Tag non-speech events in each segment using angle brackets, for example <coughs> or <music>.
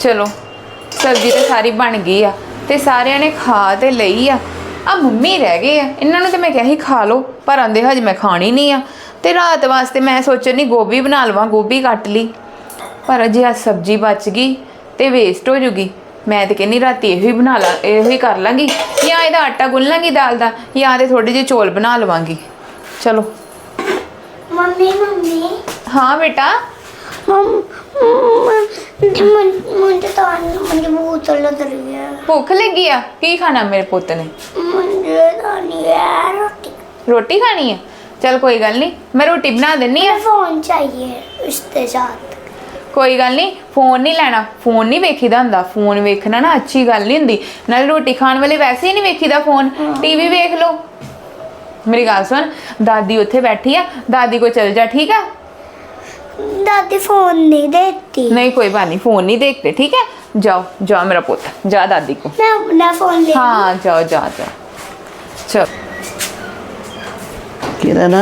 ਚਲੋ ਸਬਜ਼ੀ ਤੇ ਸਾਰੀ ਬਣ ਗਈ ਆ ਤੇ ਸਾਰਿਆਂ ਨੇ ਖਾ ਤੇ ਲਈ ਆ। ਆ ਮੰਮੀ ਰਹਿ ਗਏ ਆ ਇਹਨਾਂ ਨੂੰ ਤੇ ਮੈਂ ਕਿਹਾ ਹੀ ਖਾ ਲਓ ਪਰ ਆਂਦੇ ਹਜੇ ਮੈਂ ਖਾਣੀ ਨਹੀਂ ਆ। ਤੇ ਰਾਤ ਵਾਸਤੇ ਮੈਂ ਸੋਚਿਆ ਨਹੀਂ ਗੋਭੀ ਬਣਾ ਲਵਾਂ ਗੋਭੀ ਕੱਟ ਲਈ। ਪਰ ਅਜੇ ਆ ਸਬਜ਼ੀ ਬਚ ਗਈ ਤੇ ਵੇਸਟ ਹੋ ਜੂਗੀ। ਮੈਂ ਤੇ ਕਹਿੰਨੀ ਰਾਤੀ ਇਹੋ ਹੀ ਬਣਾ ਲਾਂ ਇਹੋ ਹੀ ਕਰ ਲਾਂਗੀ। ਜਾਂ ਇਹਦਾ ਆਟਾ ਗੁੰਨ ਲਾਂਗੀ ਦਾਲ ਦਾ ਜਾਂ ਤੇ ਥੋੜੇ ਜਿਹੇ ਚੌਲ ਬਣਾ ਲਵਾਂਗੀ। ਚਲੋ। Mummy mummy. ਹਾਂ ਬੇਟਾ। ਭੁੱਖ ਲੱਗੀ ਆ? ਕੀ ਖਾਣਾ ਮੇਰੇ ਪੁੱਤ ਨੇ? ਰੋਟੀ। ਖਾਣੀ ਆ? ਚਲ ਕੋਈ ਗੱਲ ਨਹੀਂ ਮੈਂ ਰੋਟੀ ਬਣਾ ਦਿੰਨੀ ਆ। ਫੋਨ ਚਾਹੀਏ ਉਸ ਤੇ ਕੋਈ ਗੱਲ ਨਹੀਂ ਫੋਨ ਨਹੀਂ ਲੈਣਾ ਫੋਨ ਨਹੀਂ ਵੇਖੀਦਾ ਹੁੰਦਾ ਫੋਨ ਵੇਖਣਾ ਨਾ ਅੱਛੀ ਗੱਲ ਨਹੀਂ ਹੁੰਦੀ। ਨਾਲ ਰੋਟੀ ਖਾਣ ਵਾਲੇ ਵੈਸੇ ਹੀ ਨਹੀਂ ਵੇਖੀਦਾ ਫੋਨ ਟੀਵੀ ਵੇਖ ਲਓ। ਮੇਰੀ ਗੱਲ ਸੁਣ ਦਾਦੀ ਉੱਥੇ ਬੈਠੀ ਆ ਦਾਦੀ ਕੋ ਚਲ ਜਾ ਠੀਕ ਆ? दादी फोन नहीं देती नहीं कोई बात नहीं फोन नहीं देखते ठीक है जाओ जाओ मेरा पुत्र जा दादी को मैं अपना फोन ले हाँ जाओ जाओ जाओ चलो ਕਿਰਨ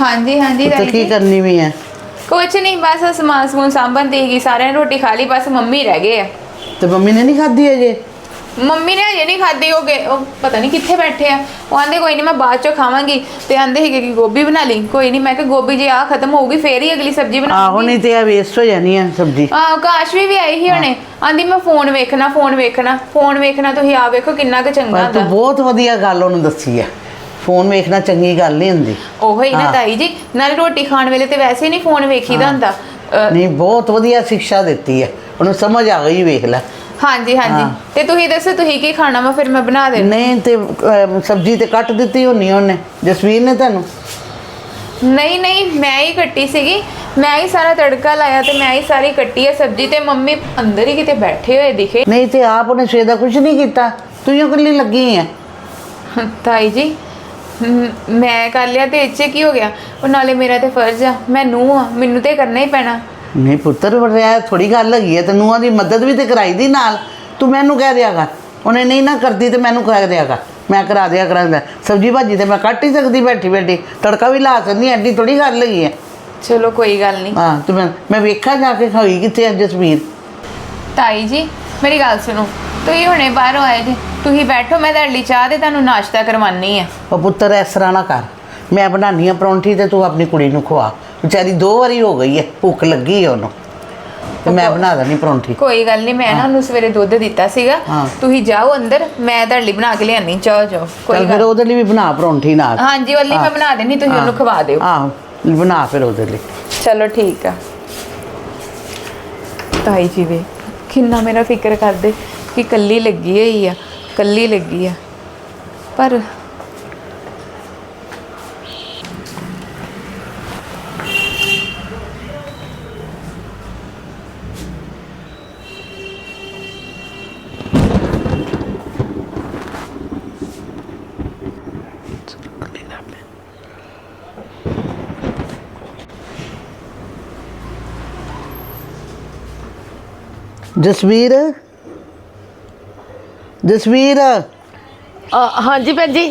हाँ जी हाँ जी ਤੇ दादी ਕੀ जी। ਕਰਨੀ ਵੀ ਹੈ कुछ नहीं बस समान समून सांभन देगी सारे ने रोटी खा ली बस मम्मी रह गए है ਤੇ ਮੰਮੀ ਨੇ ਨਹੀਂ ਖਾਧੀ ਅਜੇ ਮੰਮੀ ਨੇ ਹਜੇ ਨਹੀਂ ਖਾਧੀ ਉਹ ਗਏ ਉਹ ਪਤਾ ਨਹੀਂ ਕਿੱਥੇ ਬੈਠੇ ਆ। ਉਹ ਆਂਦੇ ਕੋਈ ਨਹੀਂ ਮੈਂ ਬਾਅਦ ਚੋਂ ਖਾਵਾਂਗੀ। ਤੇ ਆਂਦੇ ਸੀਗੇ ਕਿ ਗੋਭੀ ਬਣਾ ਲਈ। ਕੋਈ ਨਹੀਂ ਮੈਂ ਕਿ ਗੋਭੀ ਜੇ ਆ ਖਤਮ ਹੋਊਗੀ ਫੇਰ ਹੀ ਅਗਲੀ ਸਬਜ਼ੀ ਆਹੋ ਬਣਾਉਂਗੀ ਨਹੀਂ ਤੇ ਇਹ ਵੇਸਟ ਹੋ ਜਾਣੀ ਹੈ ਸਬਜ਼ੀ। ਆ ਕਾਸ਼ਵੀ ਵੀ ਆਈ ਸੀ ਹੁਣੇ। ਆਂਦੀ ਮੈਂ ਫੋਨ ਵੇਖਣਾ ਫੋਨ ਵੇਖਣਾ ਫੋਨ ਵੇਖਣਾ ਤੁਸੀਂ ਆ ਵੇਖੋ ਕਿੰਨਾ ਕੁ ਚੰਗਾ ਪਰ ਤੂੰ ਹੁੰਦਾ। ਬਹੁਤ ਵਧੀਆ ਗੱਲ ਉਹਨੂੰ ਦੱਸੀ ਹੈ ਫੋਨ ਵੇਖਣਾ ਚੰਗੀ ਗੱਲ ਨਹੀਂ ਹੁੰਦੀ। ਉਹੋ ਹੀ ਨਾ ਹਾਂ। ਤਾਈ ਜੀ ਨਾਲੇ ਰੋਟੀ ਖਾਣ ਵੇਲੇ ਤੇ ਵੈਸੇ ਨਹੀਂ ਫੋਨ ਵੇਖੀਦਾ ਹੁੰਦਾ। ਅ, ਨਹੀਂ ਬਹੁਤ ਵਧੀਆ ਸਿੱਖਿਆ ਦਿੱਤੀ ਹੈ ਉਹਨੂੰ ਸਮਝ ਆ ਗਈ ਵੇਖ ਲੈ। ਹਾਂਜੀ ਹਾਂਜੀ। ਹਾਂ। ਤੇ ਤੁਸੀਂ ਦੱਸੋ ਤੁਸੀਂ ਕੀ ਖਾਣਾ ਵਾ? ਫਿਰ ਮੈਂ ਬਣਾ ਦੇ ਨਹੀਂ ਤੇ ਅਮ, ਸਬਜ਼ੀ ਤੇ ਕੱਟ ਦਿੱਤੀ ਹੋਣੀ ਉਹਨੇ। ਜਸਵੀਰ ਨੇ ਤੁਹਾਨੂੰ? ਨਹੀਂ ਨਹੀਂ ਮੈਂ ਹੀ ਕੱਟੀ ਸੀਗੀ। ਮੈਂ ਹੀ ਸਾਰਾ ਤੜਕਾ ਲਾਇਆ ਤੇ ਮੈਂ ਹੀ ਸਾਰੀ ਕੱਟੀ ਹੈ ਸਬਜ਼ੀ ਤੇ ਮੰਮੀ ਅੰਦਰ ਹੀ ਕਿਤੇ ਬੈਠੇ ਹੋਏ ਦਿਖੇ। ਨਹੀਂ ਤੇ ਆਪ ਉਹਨੇ ਸਵੇਰ ਦਾ ਕੁਝ ਨਹੀਂ ਕੀਤਾ। ਤੂੰ ਹੀ ਇਕੱਲੀ ਲੱਗੀ ਹੈ ਤਾਈ ਜੀ ਮ- ਮੈਂ ਕਰ ਲਿਆ ਤੇ ਇੱਥੇ ਕੀ ਹੋ ਗਿਆ? ਉਹ ਨਾਲੇ ਮੇਰਾ ਤੇ ਫਰਜ਼ ਆ। ਮੈਂ ਨੂੰ ਆ ਮੈਨੂੰ ਤੇ ਕਰਨਾ ਹੀ ਪੈਣਾ। ਨਹੀਂ ਪੁੱਤਰ ਵਰਿਆ ਥੋੜੀ ਗੱਲ ਹੈਗੀ ਹੈ ਤੈਨੂੰ ਉਹਦੀ ਮਦਦ ਵੀ ਤੇ ਕਰਾਈ ਦੀ ਨਾਲ। ਤੂੰ ਮੈਨੂੰ ਕਹਿ ਦਿਆ ਕਰ। ਉਹਨੇ ਨਹੀਂ ਨਾ ਕਰਦੀ ਤੇ ਮੈਨੂੰ ਕਹਿ ਦਿਆ ਕਰ। ਮੈਂ ਕਰਾ ਦਿਆ ਕਰਾਂਗਾ। ਸਬਜੀ ਭਾਜੀ ਤੇ ਮੈਂ ਕੱਟ ਹੀ ਸਕਦੀ ਬੈਠੀ ਬੈਠੀ। ਤੜਕਾ ਵੀ ਲਾ ਸਕਦੀ ਐਡੀ ਥੋੜੀ ਗੱਲ ਹੈਗੀ ਹੈ। ਚਲੋ ਕੋਈ ਗੱਲ ਨਹੀਂ। ਹਾਂ ਤੂੰ ਮੈਂ ਮੈਂ ਵੇਖਾਂ ਜਾ ਕੇ ਹੋਈ ਕਿੱਥੇ ਹੈ ਜਸਵੀਰ। ਤਾਈ ਜੀ ਮੇਰੀ ਗੱਲ ਸੁਣੋ। ਤੁਸੀਂ ਹੁਣੇ ਬਾਹਰੋਂ ਆਏ ਜੀ। ਤੁਸੀਂ ਬੈਠੋ ਮੈਂ ਤੁਹਾਡੇ ਲਈ ਚਾਹ ਤੇ ਤੁਹਾਨੂੰ ਨਾਸ਼ਤਾ ਕਰਵਾਨੀ ਹੈ। ਉਹ ਪੁੱਤਰ ਇਸ ਤਰ੍ਹਾਂ ਨਾ ਕਰ। ਮੈਂ ਬਣਾਨੀ ਆ ਪਰੌਂਠੀ ਤੇ ਤੂੰ ਆਪਣੀ ਕੁੜੀ ਨੂੰ ਖਵਾ। ਵਿਚਾਰੀ ਦੋ ਵਾਰੀ ਹੋ ਗਈ ਹੈ ਭੁੱਖ ਲੱਗੀ ਹੈ ਉਹਨੂੰ। ਤੇ ਮੈਂ ਬਣਾ ਦਣੀ ਪਰੌਂਠੀ। ਕੋਈ ਗੱਲ ਨਹੀਂ ਮੈਂ ਨਾ ਉਹਨੂੰ ਸਵੇਰੇ ਦੁੱਧ ਦਿੱਤਾ ਸੀਗਾ। ਹਾਂ। ਤੁਸੀਂ ਜਾਓ ਅੰਦਰ ਮੈਂ ਤੁਹਾਡੇ ਲਈ ਬਣਾ ਕੇ ਲਿਆਨੀ ਚਾਹ ਜਾਓ। ਕੋਈ ਚੱਲ ਫਿਰ ਗੱਲ ਉਹਦੇ ਲਈ ਵੀ ਬਣਾ ਪਰੌਂਠੀ ਨਾਲ। ਹਾਂਜੀ ਵੱਲੀ ਮੈਂ। ਬਣਾ ਦੇਣੀ ਤੁਸੀਂ ਉਹਨੂੰ ਖਵਾ ਦਿਓ। ਆਹੋ ਬਣਾ ਫਿਰ ਉਹਦੇ ਲਈ। ਚਲੋ ਠੀਕ ਆ। ਤਾਈ ਜੀ ਵੇ ਕਿੰਨਾ ਮੇਰਾ ਫਿਕਰ ਕਰਦੇ ਕਿ ਕੱਲੀ ਲੱਗੀ ਹੋਈ ਆ ਕੱਲੀ ਲੱਗੀ ਆ। ਪਰ ਜਸਵੀਰ? ਜਸਵੀਰ? ਇਹ ਅ, ਹਾਂਜੀ ਭੈਣ ਜੀ।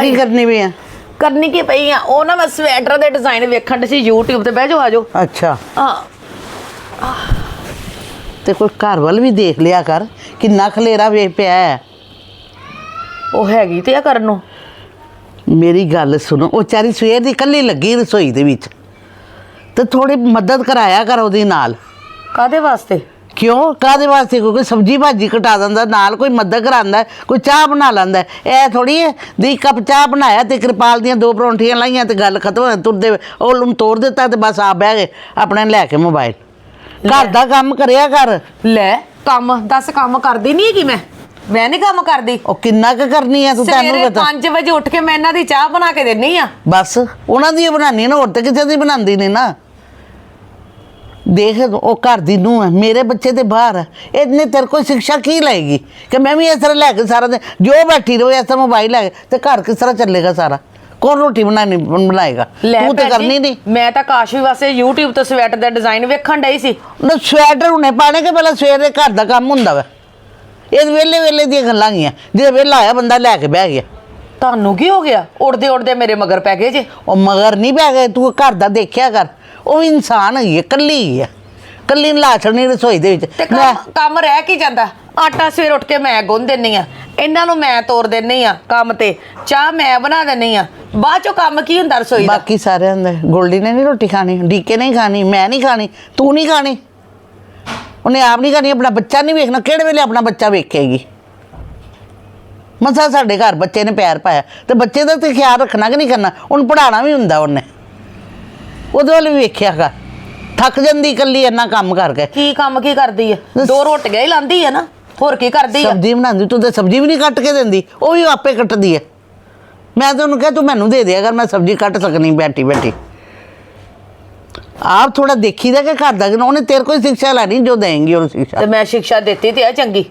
ਕੀ ਕਰਨੀ ਵੀ ਆ? ਕਰਨੀ ਕੀ ਪਈ ਆ? ਉਹ ਨਾ ਮੈਂ ਸਵੈਟਰ ਦੇ ਡਿਜ਼ਾਈਨ ਵੇਖਣ ਦੀ ਸੀ YouTube ਤੇ। ਬਹਿ ਜਾਓ ਆ ਜਾਓ। ਅੱਛਾ। ਹਾਂ। ਤੇ ਕੋਈ ਘਰ ਵੱਲ ਵੀ ਦੇਖ ਲਿਆ ਕਰ ਕਿੰਨਾ ਖਲੇਰਾ ਵੇ ਪਿਆ ਹੈ। ਉਹ ਹੈਗੀ ਤੇ ਆ ਕਰਨ ਨੂੰ। ਮੇਰੀ ਗੱਲ ਸੁਣੋ ਉਹ ਚਾਰੀ ਸਵੇਰ ਦੀ ਇਕੱਲੀ ਲੱਗੀ ਰਸੋਈ ਦੇ ਵਿੱਚ। ਤੇ ਥੋੜੀ ਮਦਦ ਕਰਾਇਆ ਕਰ ਉਹਦੀ ਨਾਲ। ਕਾਦੇ ਵਾਸਤੇ? ਕਿਉਂ? ਕਾਦੇ ਵਾਸਤੇ? ਕੋਈ ਸਬਜੀ ਭਾਜੀ ਕਟਾ ਦਿੰਦਾ ਨਾਲ ਕੋਈ ਮਦਦ ਕਰਾਂਦਾ ਕੋਈ ਚਾਹ ਬਣਾ ਲੈਂਦਾ। ਇਹ ਥੋੜੀ ਹੈ ਦੀ ਕੱਪ ਚਾਹ ਬਣਾਇਆ ਤੇ ਕਿਰਪਾਲ ਦੀਆਂ ਦੋ ਪਰੌਂਠੀਆਂ ਲਾਈਆਂ ਤੇ ਗੱਲ ਖਤਮ ਤੁਰਦੇ ਉਹ ਨੂੰ ਤੋੜ ਦਿੱਤਾ ਤੇ ਬਸ ਆ ਬਹਿ ਗਏ ਆਪਣੇ ਲੈ ਕੇ ਮੋਬਾਈਲ। ਘਰ ਦਾ ਕੰਮ ਕਰਿਆ ਕਰ। ਲੈ ਕੰਮ ਦੱਸ ਕੰਮ ਕਰਦੀ ਨਹੀਂ ਹੈਗੀ ਮੈਂ? ਮੈਂ ਨਹੀਂ ਕੰਮ ਕਰਦੀ। ਉਹ ਕਿੰਨਾ ਕੁ ਕਰਨੀ ਹੈ ਤੂੰ ਤੈਨੂੰ ਸਵੇਰੇ ਪਤਾ। 5 ਵਜੇ ਉੱਠ ਕੇ ਮੈਂ ਇਹਨਾਂ ਦੀ ਚਾਹ ਬਣਾ ਕੇ ਦਿੰਨੀ ਆ। ਬਸ ਉਹਨਾਂ ਦੀ ਬਣਾਣੀ ਨਾ ਹੋਰ ਤੇ ਕਿਸੇ ਦੀ ਬਣਾਉਂਦੀ ਨਹੀਂ ਨਾ। ਦੇਖ ਉਹ ਘਰ ਦੀ ਨੂੰ ਹੈ ਮੇਰੇ ਬੱਚੇ ਤੇ ਬਾਹਰ ਹੈ। ਇਹਨੇ ਤੇਰੇ ਕੋਲ ਸਿੱਖਿਆ ਕੀ ਲਏਗੀ? ਕਿ ਮੈਂ ਵੀ ਇਸ ਤਰ੍ਹਾਂ ਲੈ ਕੇ ਸਾਰਾ ਦਿਨ ਜੋ ਬੈਠੀ ਰਹੋ ਐਸਾ ਮੋਬਾਈਲ ਲੈ ਕੇ ਤੇ ਘਰ ਕਿਸ ਤਰ੍ਹਾਂ ਚੱਲੇਗਾ ਸਾਰਾ? ਕੌਣ ਰੋਟੀ ਬਣਾਣੀ ਬਣਾਏਗਾ? ਤੂੰ ਤੇ ਕਰਨੀ ਨਹੀਂ। ਮੈਂ ਤਾਂ ਕਾਸ਼ਵੀ ਵਾਸਤੇ YouTube ਤੋਂ ਸਵੈਟਰ ਦਾ ਡਿਜ਼ਾਈਨ ਵੇਖਣ ਡਈ ਸੀ। ਨਾ ਸਵੈਟਰ ਹੁਣੇ ਪਾਣੇ ਕਿ ਪਹਿਲਾਂ ਸਵੇਰੇ ਘਰ ਦਾ ਕੰਮ ਹੁੰਦਾ ਵਾ? ਇਹ ਵੇਲੇ ਵੇਲੇ ਦੀਆਂ ਗੱਲਾਂ ਗੀਆਂ। ਜੇ ਵੇਲਾ ਆਇਆ ਬੰਦਾ ਲੈ ਕੇ ਬਹਿ ਗਿਆ। ਤੁਹਾਨੂੰ ਕੀ ਹੋ ਗਿਆ? ਉੜਦੇ ਉੜਦੇ ਮੇਰੇ ਮਗਰ ਪੈ ਗਏ ਜੇ। ਉਹ ਮਗਰ ਨਹੀਂ ਪੈ ਗਏ ਤੂੰ ਘਰ ਦਾ ਦੇਖਿਆ ਕਰ। ਉਹ ਵੀ ਇਨਸਾਨ ਹੈਗੀ ਹੈ ਇਕੱਲੀ ਹੀ ਹੈ ਕੱਲੀ ਨਲਾ ਛੜਨੀ ਰਸੋਈ ਦੇ ਵਿੱਚ। ਤੇ ਮੈਂ ਕੰਮ ਰਹਿ ਕੀ ਜਾਂਦਾ? ਆਟਾ ਸਵੇਰ ਉੱਠ ਕੇ ਮੈਂ ਗੁੰਨ ਦਿੰਨੀ ਆ। ਇਹਨਾਂ ਨੂੰ ਮੈਂ ਤੋੜ ਦਿੰਨੀ ਆ ਕੰਮ ਤੇ। ਚਾਹ ਮੈਂ ਬਣਾ ਦਿੰਨੀ ਆ। ਬਾਅਦ ਚੋਂ ਕੰਮ ਕੀ ਹੁੰਦਾ ਰਸੋਈ ਦਾ? ਬਾਕੀ ਸਾਰਿਆਂ ਦੇ। ਗੋਲਡੀ ਨੇ ਨਹੀਂ ਰੋਟੀ ਖਾਣੀ ਡੀਕੇ ਨਹੀਂ ਖਾਣੀ ਮੈਂ ਨਹੀਂ ਖਾਣੀ ਤੂੰ ਨਹੀਂ ਖਾਣੀ। ਉਹਨੇ ਆਪ ਨਹੀਂ ਖਾਣੀ ਆਪਣਾ ਬੱਚਾ ਨਹੀਂ ਵੇਖਣਾ। ਕਿਹੜੇ ਵੇਲੇ ਆਪਣਾ ਬੱਚਾ ਵੇਖੇਗੀ? ਮਸਾ ਸਾਡੇ ਘਰ ਬੱਚੇ ਨੇ ਪਿਆਰ ਪਾਇਆ। ਤੇ ਬੱਚੇ ਦਾ ਤੇ ਖਿਆਲ ਰੱਖਣਾ ਕਿ ਨਹੀਂ ਕਰਨਾ? ਉਹਨੂੰ ਪੜਾਉਣਾ ਵੀ ਹੁੰਦਾ ਉਹਨੇ। ਉਹਦੇ ਵੱਲ ਵੀ ਵੇਖਿਆ ਕਰ ਥੱਕ ਜਾਂਦੀ ਇਕੱਲੀ ਇੰਨਾ ਕੰਮ ਕਰਕੇ ਕੀ। ਕੰਮ ਕੀ ਕਰਦੀ ਆ? ਦੋ ਰੋਟੀਆਂ ਹੀ ਲਾਂਦੀ ਆ ਨਾ। ਹੋਰ ਕੀ ਕਰਦੀ ਆ? ਸਬਜ਼ੀ ਬਣਾਉਂਦੀ ਤੂੰ ਤੇ ਸਬਜ਼ੀ ਵੀ ਨਹੀਂ ਕੱਟ ਕੇ ਦਿੰਦੀ ਉਹ ਵੀ ਆਪੇ ਕੱਟਦੀ ਹੈ ਮੈਂ ਤਾਂ ਉਹਨੂੰ ਕਿਹਾ ਤੂੰ ਮੈਨੂੰ ਦੇ ਦੇ ਅਗਰ ਮੈਂ ਸਬਜ਼ੀ ਕੱਟ ਸਕਣੀ ਬੈਠੀ ਬੈਠੀ। ਆਪ ਥੋੜਾ ਦੇਖੀਦਾ ਕਿ ਘਰ ਦਾ ਕਿ ਉਹਨੇ ਤੇਰੇ ਕੋਈ ਸਿੱਖਿਆ ਲੈਣੀ ਜੋ ਦੇਂਗੀ ਉਹ ਸਿੱਖਿਆ। ਤੇ ਮੈਂ ਸਿੱਖਿਆ ਦਿੱਤੀ ਤੇ ਆ ਚੰਗੀ।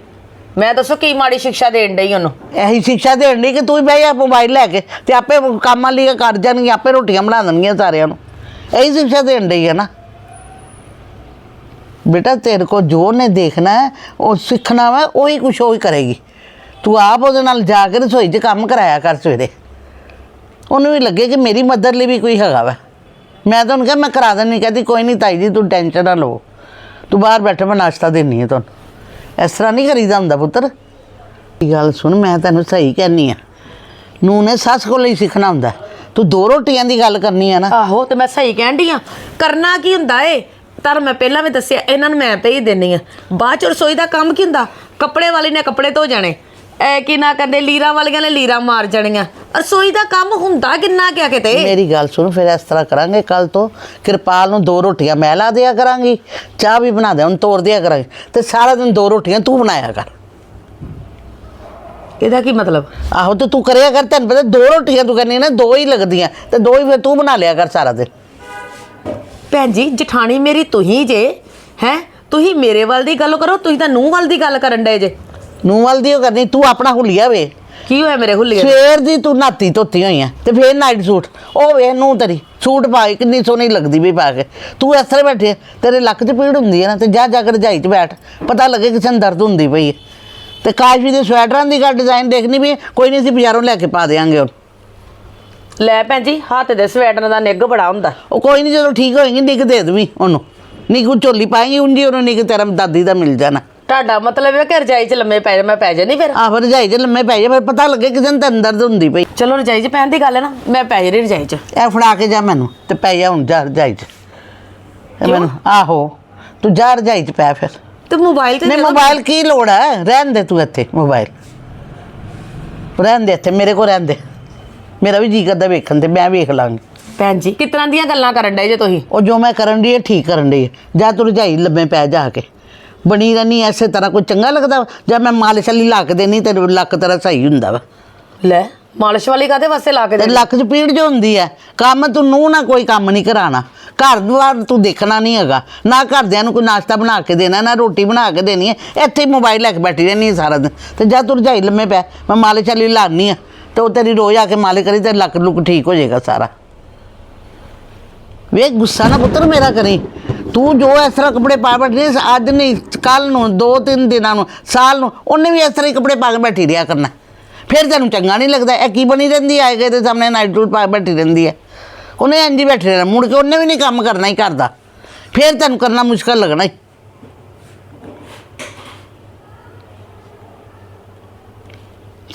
ਮੈਂ ਦੱਸੋ ਕੀ ਮਾੜੀ ਸਿੱਖਿਆ ਦੇਣ ਡਈ ਉਹਨੂੰ? ਇਹੀ ਸਿੱਖਿਆ ਦੇਣ ਦੀ ਕਿ ਤੂੰ ਹੀ ਬਹਿ ਜਾ ਮੋਬਾਈਲ ਲੈ ਕੇ ਤੇ ਆਪੇ ਕੰਮਾਂ ਲਈ ਕਰ ਜਾਣਗੇ ਆਪੇ ਰੋਟੀਆਂ ਬਣਾ ਦੇਣਗੀਆਂ ਸਾਰਿਆਂ ਨੂੰ। ਇਹੀ ਸਿੱਖਿਆ ਦੇਣ ਡਈ ਹੈ ਨਾ। ਬੇਟਾ ਤੇਰੇ ਕੋ ਜੋ ਨੇ ਦੇਖਣਾ ਹੈ, ਉਹ ਸਿੱਖਣਾ ਵਾ, ਉਹੀ ਕੁਛ ਉਹੀ ਕਰੇਗੀ। ਤੂੰ ਆਪ ਉਹਦੇ ਨਾਲ ਜਾ ਕੇ ਰਸੋਈ 'ਚ ਕੰਮ ਕਰਾਇਆ ਕਰ ਸਵੇਰੇ। ਉਹਨੂੰ ਵੀ ਲੱਗੇ ਕਿ ਮੇਰੀ ਮਦਰ ਲਈ ਵੀ ਕੋਈ ਹੈਗਾ ਵਾ। ਮੈਂ ਤਾਂ ਉਹਨੂੰ ਕਿਹਾ, ਮੈਂ ਕਰਾ ਦਿੰਦੀ, ਕਹਿੰਦੀ, ਕੋਈ ਨਹੀਂ ਤਾਈ ਜੀ, ਤੂੰ ਟੈਨਸ਼ਨ ਨਾ ਲਓ। ਤੂੰ ਬਾਹਰ ਬੈਠੇ, ਮੈਂ ਨਾਸ਼ਤਾ ਦੇਣੀ ਹੈ ਤੁਹਾਨੂੰ। ਇਸ ਤਰ੍ਹਾਂ ਨਹੀਂ ਕਰੀਦਾ ਹੁੰਦਾ ਪੁੱਤਰ। ਇਹ ਗੱਲ ਸੁਣ, ਮੈਂ ਤੈਨੂੰ ਸਹੀ ਕਹਿਨੀ ਆ ਨੂੰ ਨੇ ਸੱਸ ਕੋਲ ਹੀ ਸਿੱਖਣਾ ਹੁੰਦਾ। ਤੂੰ ਦੋ ਰੋਟੀਆਂ ਦੀ ਗੱਲ ਕਰਨੀ ਆ ਨਾ। ਆਹੋ ਤੇ ਮੈਂ ਸਹੀ ਕਹਿਣ ਡਈ ਆ। ਕਰਨਾ ਕੀ ਹੁੰਦਾ ਏ? ਤਾਂ ਮੈਂ ਪਹਿਲਾਂ ਵੀ ਦੱਸਿਆ ਇਹਨਾਂ ਨੂੰ ਮੈਂ ਭੇਜ ਦਿੰਨੀ ਆ। ਬਾਅਦ ਚ ਰਸੋਈ ਦਾ ਕੰਮ ਕੀ ਹੁੰਦਾ? ਕੱਪੜੇ ਵਾਲੀ ਨੇ ਕੱਪੜੇ ਧੋ ਜਾਣੇ। ਐ ਕੀ ਨਾ ਕਹਿੰਦੇ ਲੀਰਾਂ ਵਾਲੀਆਂ ਨੇ ਲੀਰਾਂ ਮਾਰ ਜਾਣੀਆਂ। ਰਸੋਈ ਦਾ ਕੰਮ ਹੁੰਦਾ ਕਿੰਨਾ ਕਿਆ ਕਿਤੇ? ਮੇਰੀ ਗੱਲ ਸੁਣ ਫਿਰ ਇਸ ਤਰ੍ਹਾਂ ਕਰਾਂਗੇ ਕੱਲ ਤੋਂ। ਕਿਰਪਾਲ ਨੂੰ ਦੋ ਰੋਟੀਆਂ ਮੈਂ ਲਾ ਦਿਆ ਕਰਾਂਗੀ ਚਾਹ ਵੀ ਬਣਾ ਦੇ ਹੁਣ ਤੋੜ ਦਿਆ ਕਰਾਂਗੇ। ਤੇ ਸਾਰਾ ਦਿਨ ਦੋ ਰੋਟੀਆਂ ਤੂੰ ਬਣਾਇਆ ਕਰ। ਇਹਦਾ ਕੀ ਮਤਲਬ? ਆਹੋ ਤੇ ਤੂੰ ਕਰਿਆ ਕਰ ਤੈਨੂੰ ਪਤਾ ਦੋ ਰੋਟੀਆਂ ਤੂੰ ਕਰਨੀ ਨਾ ਦੋ ਹੀ ਲੱਗਦੀਆਂ। ਤੇ ਦੋ ਹੀ ਫਿਰ ਤੂੰ ਬਣਾ ਲਿਆ ਕਰ ਸਾਰਾ ਦਿਨ। ਭੈਣ ਜੀ ਜਠਾਣੀ ਮੇਰੀ ਤੁਸੀਂ ਜੇ ਹੈ? ਤੁਸੀਂ ਮੇਰੇ ਵੱਲ ਦੀ ਗੱਲ ਕਰੋ ਤੁਸੀਂ ਤਾਂ ਨੂੰਹ ਵੱਲ ਦੀ ਗੱਲ ਕਰਨ ਡਏ ਜੇ। ਨੂੰ ਵੱਲ ਦੀ ਉਹ ਕਰਨੀ ਤੂੰ ਆਪਣਾ ਹੁਲੀਆ ਵੇ। ਕੀ ਹੋਇਆ ਮੇਰੇ ਹੁੱਲੀਏ ਨੂੰ? ਸਵੇਰ ਦੀ ਤੂੰ ਨਾਤੀ ਧੋਤੀ ਹੋਈ ਆ ਤੇ ਫੇਰ ਨਾਈਟ ਸੂਟ। ਉਹ ਵੇ ਨੂੰ ਤੇਰੀ ਸੂਟ ਪਾਈ ਕਿੰਨੀ ਸੋਹਣੀ ਲੱਗਦੀ ਵੀ ਪਾ ਕੇ। ਤੂੰ ਇਸ ਤਰ੍ਹਾਂ ਬੈਠੇ ਤੇਰੇ ਲੱਕ 'ਚ ਪੀੜ ਹੁੰਦੀ ਹੈ ਨਾ ਤੇ ਜਾ ਜਾ ਕੇ ਰਜਾਈ 'ਚ ਬੈਠ। ਪਤਾ ਲੱਗੇ ਕਿਸੇ ਨੂੰ ਦਰਦ ਹੁੰਦੀ ਪਈ ਹੈ ਤੇ ਕਾਸ਼ਵੀ ਦੇ ਸਵੈਟਰਾਂ ਦੀ ਗੱਲ ਡਿਜ਼ਾਈਨ ਦੇਖਣੀ ਵੀ ਕੋਈ ਨਹੀਂ ਅਸੀਂ ਬਾਜ਼ਾਰੋਂ ਲੈ ਕੇ ਪਾ ਦੇਾਂਗੇ ਉਹ ਲੈ ਭੈਣ ਜੀ ਹੱਥ ਦੇ ਸਵੈਟਰ ਦਾ ਨਿੱਘ ਬੜਾ ਹੁੰਦਾ। ਉਹ ਕੋਈ ਨਹੀਂ ਜਦੋਂ ਠੀਕ ਹੋਏਗੀ ਨਿੱਕ ਦੇ ਦਵੀਂ ਉਹਨੂੰ। ਨਿੱਕੂ ਝੋਲੀ ਪਾਏਗੀ ਉਂਜੀ ਉਹਨੂੰ ਨਿੱਕ ਤੇਰਾ ਦਾਦੀ ਦਾ ਮਿਲ ਜਾਣਾ। ਤੁਹਾਡਾ ਮਤਲਬ ਹੈ ਕਿ ਰਜਾਈ 'ਚ ਲੰਮੇ ਪੈ ਜਾ ਮੈਂ ਪੈ ਜਾਣੀ ਫਿਰ। ਆਹ ਫਿਰ ਰਜਾਈ 'ਚ ਲੰਮੇ ਪੈ ਜਾ ਫਿਰ ਪਤਾ ਲੱਗੇ ਕਿਸੇ ਨੂੰ ਤੈਨੂੰ ਦਰਦ ਹੁੰਦੀ ਪਈ। ਚਲੋ ਰਜਾਈ 'ਚ ਪੈਣ ਦੀ ਗੱਲ ਹੈ ਨਾ ਮੈਂ ਪੈ ਜਾਣੀ ਰਜਾਈ 'ਚ। ਇਹ ਫੜਾ ਕੇ ਜਾ ਮੈਨੂੰ ਤੇ ਪੈ ਜਾ ਹੁਣ ਜਾ ਰਜਾਈ 'ਚ। ਇਹ? ਮੈਨੂੰ ਆਹੋ ਤੂੰ ਜਾ ਰਜਾਈ 'ਚ ਪੈ ਫਿਰ। ਤੇ ਮੋਬਾਈਲ ਤੇ ਨਹੀਂ ਦੇ ਦਿਓ। ਮੋਬਾਈਲ ਕੀ ਲੋੜ ਹੈ? ਰਹਿਣ ਦੇ ਤੂੰ ਇੱਥੇ ਮੋਬਾਈਲ। ਰਹਿਣ ਦੇ ਇੱਥੇ ਮੇਰੇ ਕੋਲ ਰਹਿਣ ਦੇ। ਮੇਰਾ ਵੀ ਜੀ ਕਰਦਾ ਵੇਖਣ ਤੇ ਮੈਂ ਵੇਖ ਲਾਂਗੀ। ਭੈਣ ਜੀ ਕਿਸ ਤਰ੍ਹਾਂ ਦੀਆਂ ਗੱਲਾਂ ਕਰਨ ਡਏ ਜੇ ਤੁਸੀਂ? ਉਹ ਜੋ ਮੈਂ ਕਰਨ ਦੀ ਹੈ ਠੀਕ ਕਰਨ ਦੀ ਹੈ ਜਾਂ ਤੂੰ ਰਜਾਈ ਲੰਮੇ ਪੈ ਜਾ ਕੇ। ਬਣੀ ਰਹਿਣੀ ਐਸੇ ਤਰ੍ਹਾਂ ਕੋਈ ਚੰਗਾ ਲੱਗਦਾ ਵਾ? ਜਾਂ ਮੈਂ ਮਾਲਿਸ਼ ਵਾਲੀ ਲੱਕ ਦੇਣੀ ਤੇ ਲੱਕ ਤੇਰਾ ਸਹੀ ਹੁੰਦਾ ਵਾ? ਲੈ। ਮਾਲਿਸ਼ ਵਾਲੀ ਕਾਦੇ ਵਾਸਤੇ ਲਾ ਕੇ ਤੇ ਦੇ ਲੱਕ 'ਚ ਪੀੜ ਜੋ ਹੁੰਦੀ ਹੈ ਕੰਮ ਤੂੰ ਨੂੰ ਨਾ ਕੋਈ ਕੰਮ ਨਹੀਂ ਕਰਾਣਾ ਘਰ ਦੁਆਰ ਤੂੰ ਦੇਖਣਾ ਨਹੀਂ ਹੈਗਾ। ਨਾ ਘਰਦਿਆਂ ਨੂੰ ਕੋਈ ਨਾਸ਼ਤਾ ਬਣਾ ਕੇ ਦੇਣਾ ਨਾ ਰੋਟੀ ਬਣਾ ਕੇ ਦੇਣੀ ਹੈ ਇੱਥੇ ਹੀ ਮੋਬਾਈਲ ਲੈ ਕੇ ਬੈਠੀ ਰਹਿਣੀ ਹੈ ਸਾਰਾ ਦਿਨ। ਤੇ ਜਦ ਤੂੰ ਰਜਾਈ ਲੰਮੇ ਪੈ। ਮੈਂ ਮਾਲਿਸ਼ ਵਾਲੀ ਲਾਣੀ ਆ। ਤੇ ਉਹ ਤੇਰੀ ਰੋਜ਼ ਆ ਕੇ ਮਾਲਿਸ਼ ਕਰੀ ਤੇ ਲੱਕ ਲੁੱਕ ਠੀਕ ਹੋ ਜਾਏਗਾ ਸਾਰਾ। ਵੇ ਗੁੱਸਾ ਨਾ ਪੁੱਤਰ ਮੇਰਾ ਕਰੀ। ਤੂੰ ਜੋ ਇਸ ਤਰ੍ਹਾਂ ਕੱਪੜੇ ਪਾ ਬੈਠੀ ਅੱਜ ਨਹੀਂ ਕੱਲ ਨੂੰ ਦੋ ਤਿੰਨ ਦਿਨਾਂ ਨੂੰ ਸਾਲ ਨੂੰ ਉਹਨੇ ਵੀ ਇਸ ਤਰ੍ਹਾਂ ਹੀ ਕੱਪੜੇ ਪਾ ਕੇ ਬੈਠੀ ਰਿਹਾ ਕਰਨਾ। ਫਿਰ ਤੈਨੂੰ ਚੰਗਾ ਨਹੀਂ ਲੱਗਦਾ, ਇਹ ਕੀ ਬਣੀ ਰਹਿੰਦੀ ਆਏ ਗਏ ਤੇ ਸਾਹਮਣੇ ਨਾਈਟ ਸੂਟ ਪਾ ਬੈਠੀ ਰਹਿੰਦੀ ਹੈ ਉਹਨੇ ਇੰਝ ਹੀ ਬੈਠੇ ਰਹਿਣਾ, ਮੁੜ ਕੇ ਉਹਨੇ ਵੀ ਨਹੀਂ ਕੰਮ ਕਰਨਾ ਹੀ ਕਰਦਾ। ਫਿਰ ਤੈਨੂੰ ਕਰਨਾ ਮੁਸ਼ਕਲ ਲੱਗਣਾ ਹੀ।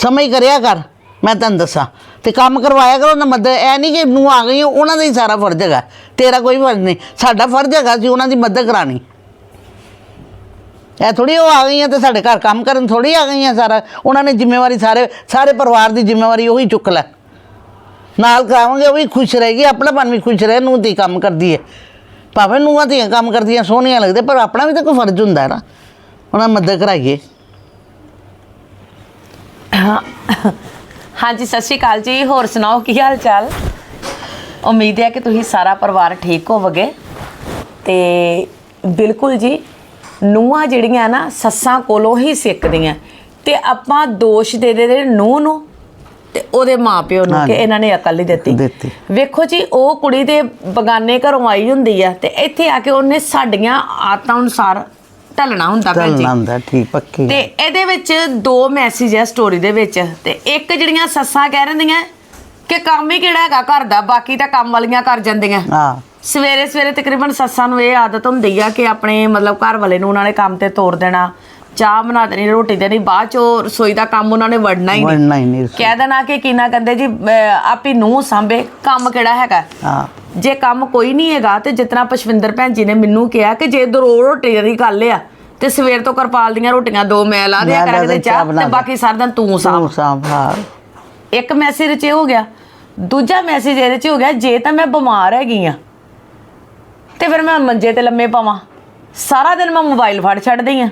ਸਮਝ ਕਰਿਆ ਕਰ, ਮੈਂ ਤੈਨੂੰ ਦੱਸਾਂ। ਤੇ ਕੰਮ ਕਰਵਾਇਆ ਕਰੋ ਨਾ ਮਦਦ ਐ ਨਹੀਂ ਕਿ ਨੂੰ ਆ ਗਈ, ਉਹਨਾਂ ਦਾ ਹੀ ਸਾਰਾ ਫਰਜ਼ ਹੈਗਾ। ਤੇਰਾ ਕੋਈ ਫਰਜ਼ ਨਹੀਂ, ਸਾਡਾ ਫਰਜ਼ ਹੈਗਾ ਸੀ ਉਹਨਾਂ ਦੀ ਮਦਦ ਕਰਾਣੀ ਇਹ ਥੋੜੀ ਉਹ ਆ ਗਈਆਂ ਤੇ ਸਾਡੇ ਘਰ ਕੰਮ ਕਰਨ ਥੋੜੀ ਆ ਗਈਆਂ ਸਾਰਾ। ਉਹਨਾਂ ਨੇ ਜ਼ਿੰਮੇਵਾਰੀ ਸਾਰੇ ਸਾਰੇ ਪਰਿਵਾਰ ਦੀ ਜ਼ਿੰਮੇਵਾਰੀ ਉਹੀ ਚੁੱਕ ਲੈ। ਨਾਲ ਕਰਾਵਾਂਗੇ, ਉਹ ਵੀ ਖੁਸ਼ ਰਹੇਗੀ ਆਪਣਾ ਮਨ ਵੀ ਖੁਸ਼ ਰਹੇ ਨੂੰ ਦੀ ਕੰਮ ਕਰਦੀ ਹੈ। ਭਾਵੇਂ ਨੂੰਹਾਂ ਧੀਆਂ ਕੰਮ ਕਰਦੀਆਂ, ਸੋਹਣੀਆਂ ਲੱਗਦੇ, ਪਰ ਆਪਣਾ ਵੀ ਤਾਂ ਕੋਈ ਫਰਜ਼ ਹੁੰਦਾ ਹੈ ਨਾ। ਉਹਨਾਂ ਮਦਦ ਕਰਾਈਏ। ਹਾਂਜੀ, ਸਤਿ ਸ਼੍ਰੀ ਅਕਾਲ ਜੀ। ਹੋਰ ਸੁਣਾਓ, ਕੀ ਹਾਲ ਚਾਲ ਉਮੀਦ ਹੈ ਕਿ ਤੁਸੀਂ ਸਾਰਾ ਪਰਿਵਾਰ ਠੀਕ ਹੋਵੋਗੇ। ਤੇ ਬਿਲਕੁਲ ਜੀ ਨੂੰਹਾਂ ਜਿਹੜੀਆਂ ਨਾ ਸੱਸਾਂ ਕੋਲੋਂ ਹੀ ਸਿੱਖਦੀਆਂ। ਤੇ ਆਪਾਂ ਦੋਸ਼ ਦੇ ਦੇ ਦੇ ਨੂੰਹ ਨੂੰ ਤੇ ਉਹਦੇ ਮਾਪਿਓ ਨੂੰ ਕਿ। ਇਹਨਾਂ ਨੇ ਅਕਲ ਨਹੀਂ ਦਿੱਤੀ। ਵੇਖੋ ਜੀ ਉਹ ਕੁੜੀ ਦੇ ਬਗਾਨੇ ਘਰੋਂ ਆਈ ਹੁੰਦੀ ਆ ਤੇ ਇੱਥੇ ਆ ਕੇ ਉਹਨੇ ਸਾਡੀਆਂ ਆਦਤਾਂ ਅਨੁਸਾਰ ਢਲਣਾ ਹੁੰਦਾ ਭੈਣ ਜੀ। ਹੁੰਦਾ ਠੀਕ ਪੱਕੀ ਤੇ ਇਹਦੇ ਵਿੱਚ ਦੋ ਮੈਸੇਜ ਹੈ ਸਟੋਰੀ ਦੇ ਵਿੱਚ। ਤੇ ਇੱਕ ਜਿਹੜੀਆਂ ਸੱਸਾਂ ਕਹਿ ਰਹਿੰਦੀਆਂ ਕਿ ਕੰਮ ਹੀ ਕਿਹੜਾ ਹੈਗਾ ਘਰ ਦਾ ਬਾਕੀ ਤਾਂ ਕੰਮ ਵਾਲੀਆਂ ਕਰ ਜਾਂਦੀਆਂ। ਹਾਂ। ਸਵੇਰੇ ਸਵੇਰੇ ਤਕਰੀਬਨ ਸੱਸਾਂ ਨੂੰ ਇਹ ਆਦਤ ਹੁੰਦੀ ਆ ਕਿ ਆਪਣੇ ਮਤਲਬ ਘਰ ਵਾਲੇ ਨੂੰ ਉਹਨਾਂ ਨੇ ਕੰਮ ਤੇ ਤੋਰ ਦੇਣਾ। ਚਾਹ ਬਣਾ ਦੇਣੀ ਰੋਟੀ ਦੇਣੀ ਬਾਅਦ ਚੋਂ ਰਸੋਈ ਦਾ ਕੰਮ ਉਹਨਾਂ ਨੇ ਵੜਨਾ ਹੀ ਵੜਨਾ ਹੀ ਨਹੀਂ। ਕਹਿ ਦੇਣਾ ਕਿ ਕੀ ਨਾ ਕਹਿੰਦੇ ਜੀ ਆਪੀ ਨੂੰ ਸਾਂਭੇ ਕੰਮ ਕਿਹੜਾ ਹੈਗਾ? ਹਾਂ। ਜੇ ਕੰਮ ਕੋਈ ਨਹੀਂ ਹੈਗਾ ਤੇ ਜਿਤਨਾ ਪਸ਼ਵਿੰਦਰ ਭੈਣ ਜੀ ਨੇ ਮੈਨੂੰ ਕਿਹਾ ਕਿ ਜੇ ਦੋ ਰੋਟੀ ਦੀ ਗੱਲ ਆ ਤੇ ਸਵੇਰ ਤੋਂ ਕਰਪਾਲ ਦੀਆਂ ਰੋਟੀਆਂ ਦੋ ਮੈਂ ਲਾ ਦਿਆ ਕਰਾਂਗੇ ਤੇ ਚਾਹ ਤੇ। ਬਾਕੀ ਸਾਰਾ ਦਿਨ ਤੂੰ ਸਾਂਭ। ਤੂੰ ਸੰਭਾਲ ਇੱਕ ਮੈਸੇਜ 'ਚ ਹੋ ਗਿਆ। ਦੂਜਾ ਮੈਸੇਜ ਇਹਦੇ 'ਚ ਹੋ ਗਿਆ ਜੇ ਤਾਂ ਮੈਂ ਬਿਮਾਰ ਹੈਗੀ ਆ ਤੇ ਫਿਰ ਮੈਂ ਮੰਜੇ ਤੇ ਲੰਮੇ ਪਾਵਾਂ। ਸਾਰਾ ਦਿਨ ਮੈਂ ਮੋਬਾਈਲ ਫੜ ਛੱਡਦੀ ਆ।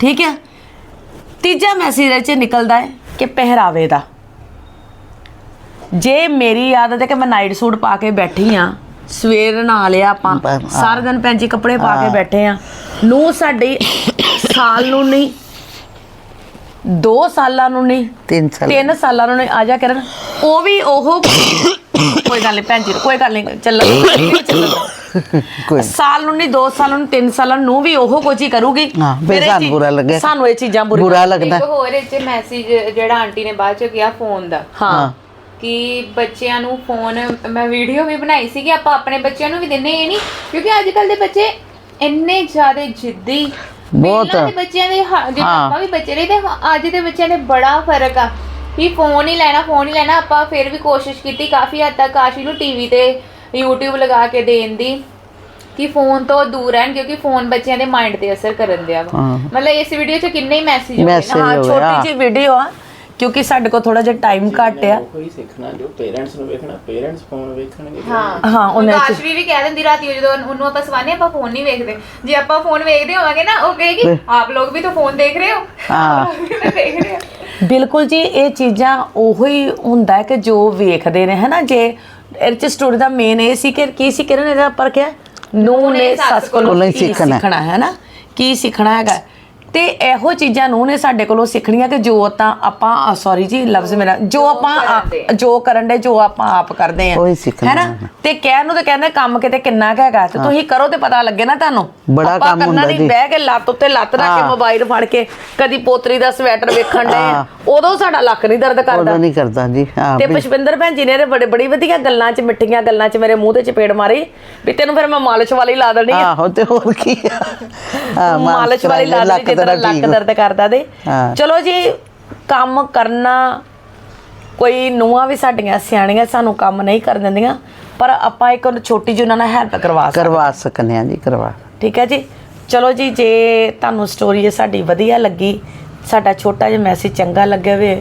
ਠੀਕ ਹੈ? ਤੀਜਾ ਮੈਸੇਜ ਇਹਦੇ 'ਚ ਨਿਕਲਦਾ ਹੈ ਕਿ ਪਹਿਰਾਵੇ ਦਾ। ਜੇ ਮੇਰੀ ਆਦਤ ਹੈ ਕਿ ਮੈਂ ਨਾਈਟ ਸੂਟ ਪਾ ਕੇ ਬੈਠੀ ਆ ਸਵੇਰ ਨਹਾ ਲਿਆ ਆਪਾਂ। ਸਾਰਾ ਦਿਨ ਭੈਣ ਜੀ ਕੱਪੜੇ ਪਾ ਕੇ। ਬੈਠੇ ਆ। ਨੂੰ ਸਾਡੀ ਸਾਲ ਨੂੰ ਨਹੀਂ 2 ਸਾਲਾਂ ਨੂੰ ਨਹੀਂ ਤਿੰਨ ਸਾਲ ਸਾਲਾਂ ਨੂੰ ਨਹੀਂ ਆ ਜਾ ਕਰਨ। ਉਹ ਵੀ ਉਹ ਕੋਈ ਗੱਲ ਨਹੀਂ ਭੈਣ ਜੀ ਕੋਈ ਗੱਲ ਨਹੀਂ ਚੱਲਣ ਚੱਲਣ <coughs> ਕੋਈ ਸਾਲ ਨੂੰ ਨਹੀਂ 2 ਸਾਲਾਂ ਨੂੰ 3 ਸਾਲਾਂ ਨੂੰ ਵੀ ਉਹ ਕੁਝ ਹੀ ਕਰੂਗੀ। ਹਾਂ, ਫਿਰ ਸਾਨੂੰ ਬੁਰਾ ਇਹ ਚੀਜ਼ਾਂ ਬੁਰਾ ਲੱਗਦਾ। ਇੱਕ ਹੋਰ ਇਹ 'ਚ ਮੈਸੇਜ ਜਿਹੜਾ ਆਂਟੀ ਨੇ ਬਾਅਦ ਚ ਗਿਆ ਫੋਨ ਦਾ। ਹਾਂ। ਕਿ ਬੱਚਿਆਂ ਨੂੰ ਫੋਨ ਮੈਂ ਵੀਡੀਓ ਵੀ ਬਣਾਈ ਸੀ ਕਿ ਆਪਾਂ ਆਪਣੇ ਬੱਚਿਆਂ ਨੂੰ ਵੀ ਦਿੰਨੇ ਇਹ ਨਹੀਂ। ਕਿਉਂਕਿ ਅੱਜ ਕੱਲ ਦੇ ਬੱਚੇ ਇੰਨੇ ਜ਼ਿਆਦਾ ਜਿੱਦੀ। ਬਹੁਤ। ਬੱਚਿਆਂ ਦੇ ਹ- ਜੇ ਹਾਂ। ਆਪਾਂ ਵੀ ਬੱਚੇ ਰਹੇ ਤੇ ਅੱਜ ਦੇ ਬੱਚਿਆਂ ਦੇ ਬੜਾ ਫ਼ਰਕ ਆ। ਵੀ ਫੋਨ ਹੀ ਲੈਣਾ ਫੋਨ ਹੀ ਲੈਣਾ। ਆਪਾਂ ਫਿਰ ਵੀ ਕੋਸ਼ਿਸ਼ ਕੀਤੀ ਕਾਫੀ ਹੱਦ ਤੱਕ ਕਾਸ਼ੀ ਨੂੰ ਟੀਵੀ ਤੇ YouTube ਲਗਾ ਕੇ ਦੇਣ ਦੀ ਕਿ ਫੋਨ ਤੋਂ ਦੂਰ ਰਹਿਣ ਕਿਉਂਕਿ ਫੋਨ ਬੱਚਿਆਂ ਦੇ ਮਾਈਂਡ ਤੇ ਅਸਰ ਕਰਨ ਦਿਆ ਵਾ। ਹਾਂ। ਮਤਲਬ ਇਸ ਵੀਡੀਓ 'ਚ ਕਿੰਨੇ ਹੀ ਮੈਸੇਜ ਹੋ ਗਏ Message ਨਾ ਹਾਂ ਹੋ ਗਿਆ। ਛੋਟੀ ਜਿਹੀ ਵੀਡੀਓ ਆ ਕਿਉਂਕਿ ਸਾਡੇ ਕੋਲ ਥੋੜਾ ਜਿਹਾ ਟਾਈਮ ਘੱਟ ਆ। ਕੋਈ ਸਿੱਖਣਾ ਜੋ ਪੇਰੈਂਟਸ ਨੂੰ ਵੇਖਣਾ ਪੇਰੈਂਟਸ ਫੋਨ ਵੇਖਣਗੇ। ਹਾਂ। ਹਾਂ ਉਹਨਾਂ ਚ ਕਾਸ਼ਵੀ ਵੀ ਕਹਿ ਦਿੰਦੀ ਰਾਤੀ ਜਦੋਂ ਉਹਨੂੰ ਆਪਾਂ ਸਵਾਨੇ ਆਪਾਂ ਫੋਨ ਨਹੀਂ ਵੇਖਦੇ। ਜੇ ਆਪਾਂ ਫੋਨ ਵੇਖਦੇ ਹੋਵਾਂਗੇ ਨਾ ਉਹ ਕਹੇਗੀ ਆਪ ਲੋਗ ਵੀ ਤਾਂ ਫੋਨ ਦੇਖ ਰਹੇ ਹੋ। ਹਾਂ। ਆਪ ਵੀ ਤਾਂ ਦੇਖ ਰਹੇ ਹੋ। ਬਿਲਕੁਲ ਜੀ ਇਹ ਚੀਜ਼ਾਂ ਉਹੋ ਹੀ ਹੁੰਦਾ ਹੈ ਕਿ ਜੋ ਵੇਖਦੇ ਨੇ ਹਨਾ? ਜੇ ਇਹਦੇ ਚ ਸਟੋਰੀ ਦਾ ਮੇਨ ਇਹ ਸੀ ਕਿ ਕੀ ਸੀ ਕਿਰਨ ਇਹਦਾ ਪਰ ਕਿਹਾ? ਨੂੰ ਨੇ ਸੱਸ ਕੋਲੋਂ ਕੀ। ਸਿੱਖਣਾ ਹੈ। ਨਾ ਕੀ ਸਿੱਖਣਾ ਹੈਗਾ? ਤੇ ਇਹੋ ਚੀਜ਼ਾਂ ਨੂੰ ਨੇ ਸਾਡੇ ਕੋਲੋਂ ਸਿੱਖਣੀਆਂ ਕਿ ਜੋ ਤਾਂ ਆਪਾਂ ਸੌਰੀ ਜੀ ਲਫ਼ਜ਼ ਮੇਰਾ ਜੋ ਆਪਾਂ ਆ- ਜੋ ਕਰਨ ਦੇ ਜੋ ਆਪਾਂ ਆਪ ਕਰਦੇ ਆ। ਉਹੀ ਸਿੱਖਣਾ ਹੈਨਾ? ਤੇ ਕਹਿਣ ਨੂੰ ਤਾਂ ਕਹਿੰਦੇ ਕੰਮ ਕਿਤੇ ਕਿੰਨਾ ਕੁ ਹੈਗਾ ਤੇ ਤੁਸੀਂ ਕਰੋ ਤੇ ਪਤਾ ਲੱਗੇ ਨਾ ਤੁਹਾਨੂੰ। ਬੜਾ ਆਪਾਂ ਕੰਮ ਕਰਨਾ ਹੁੰਦਾ ਨਹੀਂ ਜੀ। ਬਹਿ ਕੇ ਲੱਤ ਉੱਤੇ ਲੱਤ ਰੱਖ ਕੇ ਹਾਂ। ਮੋਬਾਈਲ ਫੜ ਕੇ ਕਦੀ ਪੋਤਰੀ ਦਾ ਸਵੈਟਰ ਵੇਖਣ ਦੇ ਹਾਂ। ਉਦੋਂ ਸਾਡਾ ਲੱਕ ਨਹੀਂ ਦਰਦ ਕਰਦਾ। ਉਦੋਂ ਨਹੀਂ ਕਰਦਾ ਜੀ। ਹਾਂ ਤੇ ਪੁਸ਼ਪਿੰਦਰ ਭੈਣ ਜੀ ਨੇ ਤੇ ਬੜੇ ਬੜੀ ਵਧੀਆ ਗੱਲਾਂ 'ਚ ਮਿੱਠੀਆਂ ਗੱਲਾਂ 'ਚ ਮੇਰੇ ਮੂੰਹ ਤੇ ਚਪੇੜ ਮਾਰੀ ਵੀ ਤੈਨੂੰ ਫਿਰ ਮੈਂ ਮਾਲਿਸ਼ ਵਾਲੀ ਲਾ ਦੇਣੀ ਆ। ਆਹੋ ਤੇ ਹੋਰ ਕੀ ਆ? ਹਾਂ, ਮਾਲਿਸ਼ ਵਾਲੀ ਲਾ ਦੇਣੀ ਲੱਕ ਤੇਰਾ ਲੱਕ ਦਰਦ ਕਰਦਾ ਦੇ। ਚਲੋ ਜੀ ਕੰਮ ਕਰਨਾ ਕੋਈ ਨੂੰਹਾਂ ਵੀ ਸਾਡੀਆਂ ਸਿਆਣੀਆਂ ਸਾਨੂੰ ਕੰਮ ਨਹੀਂ ਕਰ ਦਿੰਦੀਆਂ ਪਰ ਆਪਾਂ ਇੱਕ ਉਹਨੂੰ ਛੋਟੀ ਜਿਹੀ ਉਹਨਾਂ ਨਾਲ ਹੈਲਪ ਕਰਵਾ ਸਕਦੇ। ਕਰਵਾ ਸਕਨੇ ਆ ਜੀ ਕਰਵਾ। ਠੀਕ ਹੈ ਜੀ? ਚਲੋ ਜੀ ਜੇ ਤੁਹਾਨੂੰ ਸਟੋਰੀ ਸਾਡੀ ਵਧੀਆ ਲੱਗੀ ਸਾਡਾ ਛੋਟਾ ਜਿਹਾ ਮੈਸੇਜ ਚੰਗਾ ਲੱਗਿਆ ਵੇ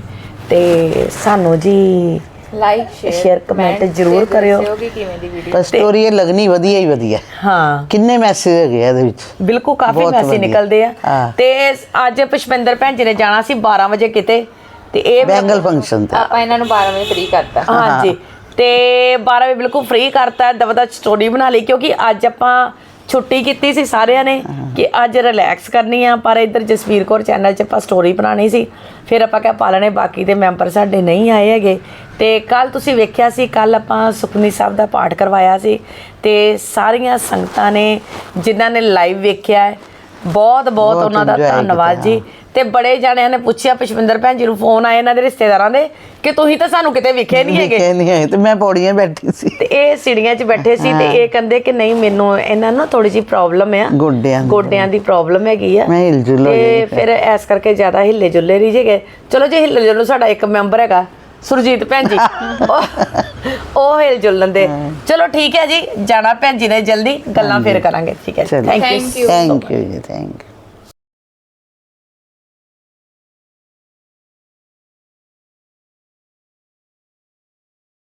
ਤੇ ਸਾਨੂੰ ਜੀ ਲਾਈਕ ਸ਼ੇਅਰ comment ਜ਼ਰੂਰ ਕਰਿਓ। ਕਿ ਕਿਵੇਂ ਦੀ ਵੀਡੀਓ ਪਰ ਸਟੋਰੀ ਇਹ ਲੱਗਣੀ ਵਧੀਆ ਹੀ ਵਧੀਆ। ਹਾਂ। ਕਿੰਨੇ ਮੈਸੇਜ ਹੈਗੇ ਆ ਇਹਦੇ ਵਿੱਚ? ਬਿਲਕੁਲ ਕਾਫੀ ਬਹੁਤ ਮੈਸੇਜ ਵਧੀਆ। ਨਿਕਲਦੇ ਆ। ਹਾਂ। ਤੇ ਅੱਜ ਪੁਸ਼ਪਿੰਦਰ ਭੈਣ ਜੀ ਨੇ ਜਾਣਾ ਸੀ 12 ਵਜੇ ਕਿਤੇ। ਤੇ ਇਹ ਬੈਂਗਲ ਫੰਕਸ਼ਨ ਤੇ। ਆਪਾਂ ਇਹਨਾਂ ਨੂੰ 12 ਵਜੇ ਫ੍ਰੀ ਕਰਤਾ। ਹਾਂਜੀ ਤੇ 12 ਵਜੇ ਬਿਲਕੁਲ ਫ੍ਰੀ ਕਰਤਾ। ਦਵਦਾ ਸਟੋਰੀ ਬਣਾ ਲਈ ਕਿਉਂਕਿ ਅੱਜ ਆਪਾਂ ਛੁੱਟੀ ਕੀਤੀ ਸੀ ਸਾਰਿਆਂ ਨੇ ਕਿ ਅੱਜ ਰਿਲੈਕਸ ਕਰਨੀ ਆ ਪਰ ਇੱਧਰ ਜਸਵੀਰ ਕੌਰ ਚੈਨਲ 'ਚ ਆਪਾਂ ਸਟੋਰੀ ਬਣਾਣੀ ਸੀ। ਫਿਰ ਆਪਾਂ ਕਿਹਾ ਪਾਲਣੇ ਬਾਕੀ ਦੇ ਮੈਂਬਰ ਸਾਡੇ ਨਹੀਂ ਆਏ ਹੈਗੇ। ਤੇ ਕੱਲ ਤੁਸੀਂ ਵੇਖਿਆ ਸੀ ਕੱਲ ਆਪਾਂ ਸੁਖਨੀ ਸਾਹਿਬ ਦਾ ਪਾਠ ਕਰਵਾਇਆ ਸੀ। ਤੇ ਸਾਰੀਆਂ ਸੰਗਤਾਂ ਨੇ ਜਿਨ੍ਹਾਂ ਨੇ ਲਾਈਵ ਵੇਖਿਆ ਹੈ ਬਹੁਤ ਬਹੁਤ ਉਹਨਾਂ ਦਾ ਧੰਨਵਾਦ ਜੀ। ਤੇ ਬੜੇ ਜਾਣਿਆਂ ਨੇ ਪੁੱਛਿਆ ਪੁਸ਼ਪਿੰਦਰ ਭੈਣ ਜੀ ਨੂੰ ਫੋਨ ਆਏ ਇਹਨਾਂ ਦੇ ਰਿਸ਼ਤੇਦਾਰਾਂ ਦੇ ਕਿ ਤੁਸੀਂ ਤਾਂ ਸਾਨੂੰ ਕਿਤੇ ਵਿਖੇ ਨਹੀਂ ਹੈਗੇ। ਨਹੀਂ ਹੈ ਤੇ ਮੈਂ ਪੌੜੀਆਂ ਬੈਠੀ ਸੀ। ਤੇ ਇਹ ਸੀੜੀਆਂ 'ਚ ਬੈਠੇ ਸੀ ਤੇ ਇਹ ਕਹਿੰਦੇ ਕਿ ਨਹੀਂ ਮੈਨੂੰ ਇਹਨਾਂ ਨੂੰ ਥੋੜੀ ਜਿਹੀ ਪ੍ਰੋਬਲਮ ਆ। ਗੋਡਿਆਂ ਦੀ। ਗੋਡਿਆਂ ਦੀ ਪ੍ਰੋਬਲਮ ਹੈਗੀ ਆ। ਮੈਂ ਹਿਲ ਜੁਲ ਹੋ ਤੇ ਫਿਰ। ਐਸ ਕਰਕੇ ਜ਼ਿਆਦਾ ਹਿੱਲੇ ਜੁੱਲੇ ਨਹੀਂ ਜੇਗੇ ਚਲੋ ਜੇ ਹਿੱਲੇ ਜੁੱਲੋ ਸਾਡਾ ਇੱਕ ਮੈਂਬਰ ਹੈਗਾ ਸੁਰਜੀਤ ਭੈਣ ਜੀ ਉਹ- <laughs> ਉਹ ਹਿਲ ਜੁਲਣ ਦੇ। ਚਲੋ ਠੀਕ ਹੈ ਜੀ ਜਾਣਾ ਭੈਣ ਜੀ ਨੇ ਜਲਦੀ ਗੱਲਾਂ ਫੇਰ ਕਰਾਂਗੇ। ਠੀਕ ਹੈ ਚਲੋ। Thank you Thank you. Thank you ji thank you